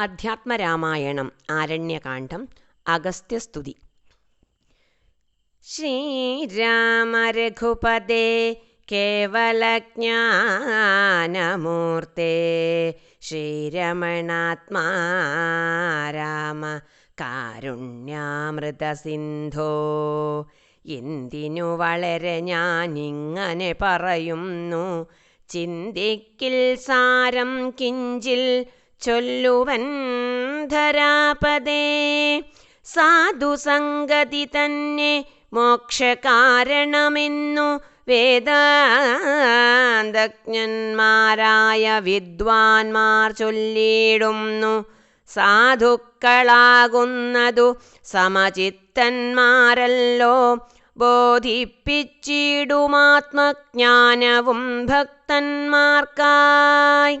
അധ്യാത്മരാമായണം ആരണ്യകാണ്ഡം അഗസ്ത്യസ്തുതി. ശ്രീരാമ രഘുപദേ കേവലജ്ഞാനമൂർത്തേ ശ്രീരമണാത്മാ രാമ കാരുണ്യാമൃതസിന്ധോ. എന്തിനു വളരെ ഞാനിങ്ങനെ പറയുന്നു? ചിന്തിക്കിൽ സാരം കിഞ്ചിൽ ചൊല്ലുവൻ ധരാപദേ സാധുസംഗതി തന്നെ മോക്ഷകാരണമെന്നു വേദാന്തജ്ഞന്മാരായ വിദ്വാൻമാർ ചൊല്ലിയിടുന്നു. സാധുക്കളാകുന്നതു സമചിത്തന്മാരല്ലോ. ബോധിപ്പിച്ചിടുമാത്മജ്ഞാനവും ഭക്തന്മാർക്കായി.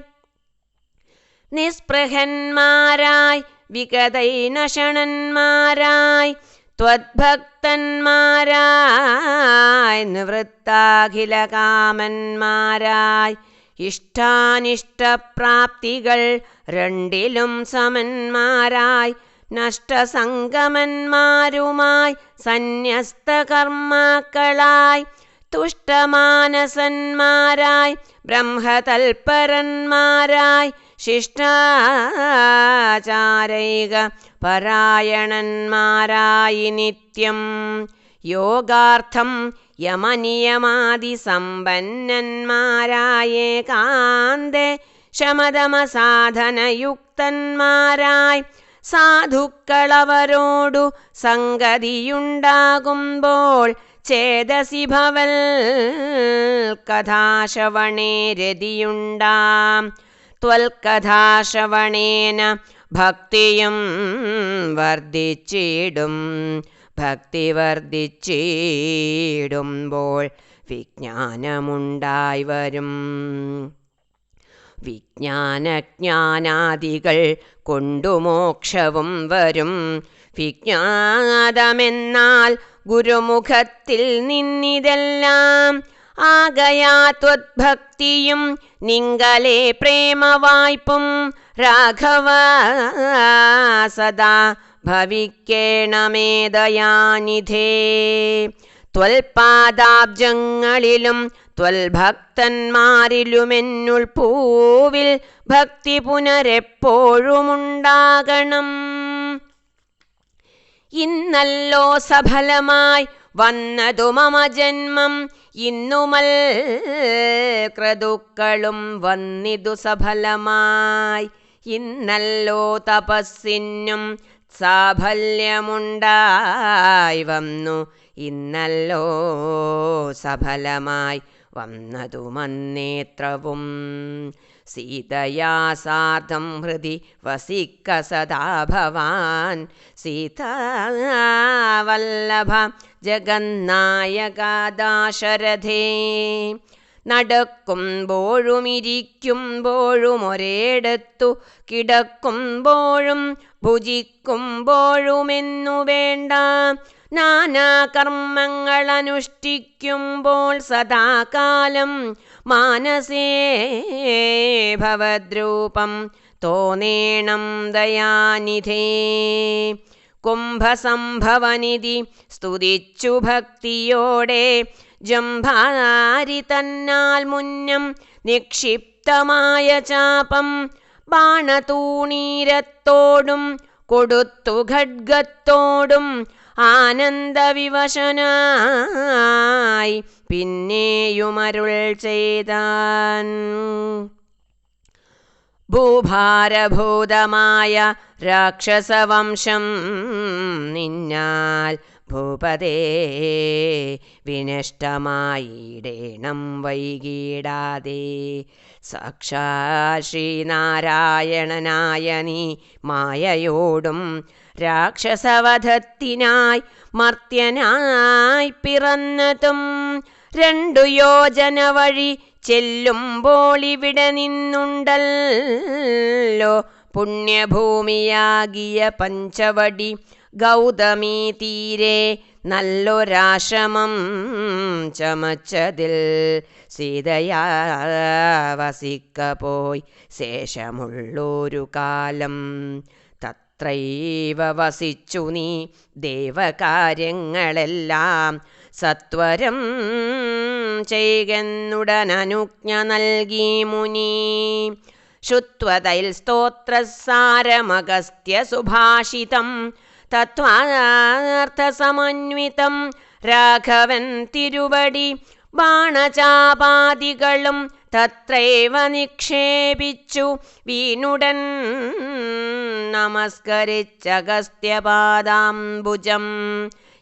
നിസ്പൃഹന്മാരായി വിഗതൈനഷണന്മാരായി ത്വദ്ഭക്തന്മാരായി നിവൃത്താഖില കാമന്മാരായി ഇഷ്ടാനിഷ്ടപ്രാപ്തികൾ രണ്ടിലും സമന്മാരായി നഷ്ടസംഗമന്മാരുമായി സന്യസ്തകർമാക്കളായി തുഷ്ടമാനസന്മാരായി ബ്രഹ്മതൽപരന്മാരായി ശിഷ്ടാചാരൈക പരായണന്മാരായി നിത്യം. യോഗാർത്ഥം യമനിയമാതി സമ്പന്നന്മാരായ കാന്തെ ശമതമസാധനയുക്തന്മാരായി സാധുക്കളവരോടു സംഗതിയുണ്ടാകുമ്പോൾ ചേതസി ഭവൽ കഥാശവണേ രതിയുണ്ടാം. ത്വൽകഥാശ്രവണേന ഭക്തിയും വർദ്ധിച്ചിടും ഭക്തി വർദ്ധിച്ചിടുമ്പോൾ വിജ്ഞാനമുണ്ടായി വരും. വിജ്ഞാനജ്ഞാനാദികൾ കൊണ്ടു മോക്ഷവും വരും. വിജ്ഞാതമെന്നാൽ ഗുരുമുഖത്തിൽ നിന്നിതെല്ലാം ആകയാ ത്വദ്ഭക്തിയും നിങ്ങളെ പ്രേമവായ്പും രാഘവ സദാ ഭവിക്കേണമേദയാനിധേ ത്വൽപാദാബ്ജങ്ങളിലും ത്വൽഭക്തന്മാരിലുമെന്നുൾ പൂവിൽ ഭക്തി പുനരെപ്പോഴുമുണ്ടാകണം. ഇന്നല്ലോ സഫലമായി വന്നതു മമ ജന്മം ഇന്നുമൽ ക്രതുക്കളും വന്നിതു സഫലമായി. ഇന്നല്ലോ തപസ്സിനും സാഫല്യമുണ്ടായി വന്നു ഇന്നല്ലോ സഫലമായി വന്നതു മന്നേത്രവും സീതയാ സാധം ഹൃദി വസിക്ക സദാ ഭവാൻ. സീതാവല്ലഭ ജഗന്നായകാദാശരഥേ. നടക്കുമ്പോഴും ഇരിക്കുമ്പോഴും ഒരേടത്തു കിടക്കുമ്പോഴും ഭുജിക്കുമ്പോഴുമെന്നു വേണ്ട. നാനാകർമ്മങ്ങൾ അനുഷ്ഠിക്കുമ്പോൾ സദാകാലം മാനസേ ഭവദ്രൂപം തോന്നേണം ദയാനിധേ. കുംഭസംഭവനിധി സ്തുതിച്ചു ഭക്തിയോടെ ജംഭാരി തന്നാൽ മുന്നം നിക്ഷിപ്തമായ ചാപം ബാണതൂണീരത്തോടും കൊടുത്തു ഖഡ്ഗത്തോടും ആനന്ദവിവശനായി പിന്നെയുമരുൾ ചെയ്താൻ. ഭൂഭാരഭൂതമായ രാക്ഷസവംശം നിന്നാൽ ഭൂപതേ വിനഷ്ടമായിടേണം വൈകിടാതെ. സാക്ഷാ ശ്രീനാരായണനായ നീ മായയോടും രാക്ഷസവധത്തിനായി മർത്യനായി പിറന്നതും രണ്ടു യോജന വഴി ചെല്ലുമ്പോൾ ഇവിടെ നിന്നുണ്ടല്ലോ. പുണ്യഭൂമിയാകിയ പഞ്ചവടി ഗൗതമീ തീരെ നല്ലൊരാശ്രമം ചമച്ചതിൽ സീതയാ വസിക്ക പോയി ശേഷമുള്ളൊരു കാലം. തത്രൈവ വസിച്ചു നീ ദേവകാര്യങ്ങളെല്ലാം സത്വരം ചെയ്യുന്നുടനുജ്ഞ നൽകി മുനി. ശുത്വതയിൽ സ്തോത്രസാരമഗസ്ത്യ സുഭാഷിതം തത്വാർത്ഥസമന്വിതം രാഘവൻ തിരുവടി ബാണചാപാദികളും തത്രൈവ നിക്ഷേപിച്ചു. വീണുടൻ നമസ്കരിച്ചഗസ്ത്യപാദാംബുജം.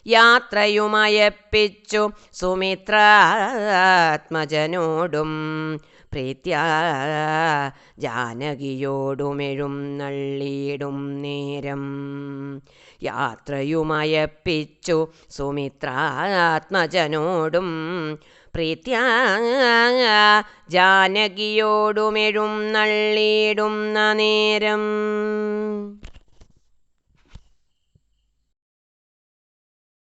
യാത്രയുമയപ്പിച്ചു സുമിത്രാത്മജനോടും. പ്രീത്യാ ജാനകിയോടുമെഴും നള്ളിയിടും നേരം. യാത്രയുമയപ്പിച്ചു സുമിത്രാത്മജനോടും പ്രീത്യാ ജാനകിയോടുമെഴും നള്ളിയിടുന്ന നേരം.